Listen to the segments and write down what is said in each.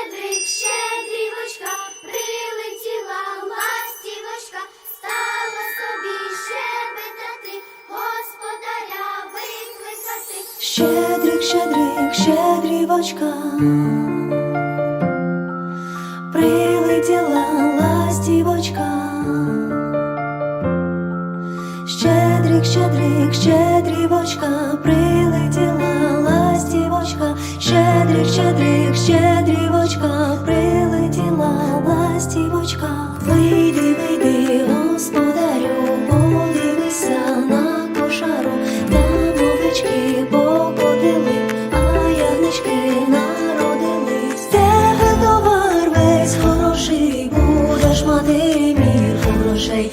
щедрик, щедрівочка, прилетіла ластівочка, стала собі щебетати, господаря викликати. Щедрик, щедрик, щедрівочка, прилетіла ластівочка. Щедрик, щедрик, щедрівочка, прилетіла щедрівочка, прилетіла ластівочка. Вийди, вийди, господарю, подивися на кошару, там овечки покотили, а ягнички народились. Тебе товар весь хороший, будеш мати мір грошей.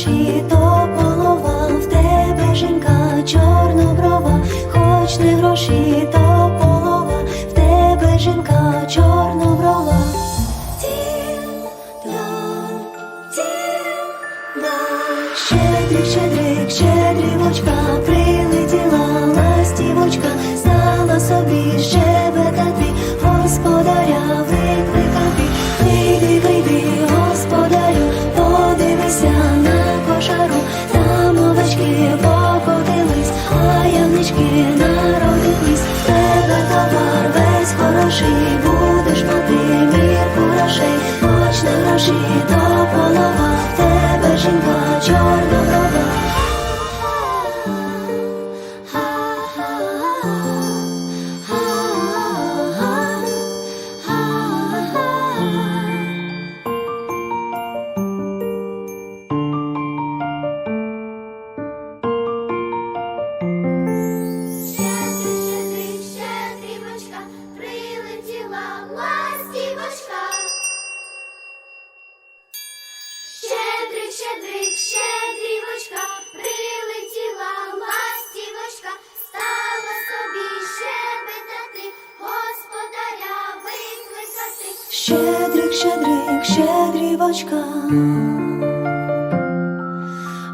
Хоч то полова. В тебе жінка чорноброва, хоч не гроші, то полова. В тебе жінка чорноброва. Щедрик, щедрик, щедрівочка, ягнички щедрик, щедрівочка, прилетіла ластівочка, стала собі щебетати, господаря викликати. Щедрик, щедрик, щедрівочка,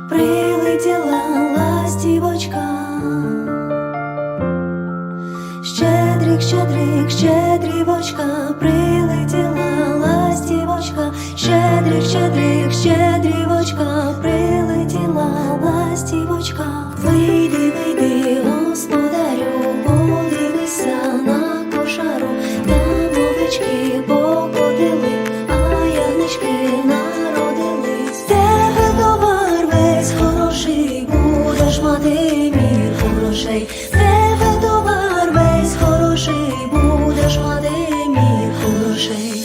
прилетіла ластівочка. Щедрик, щедрик, щедрівочка, прилетіла ластівочка, щедрик, щедрик. цілий мір хорошей, тебе товар весь хороший, будеш мати мір хороший.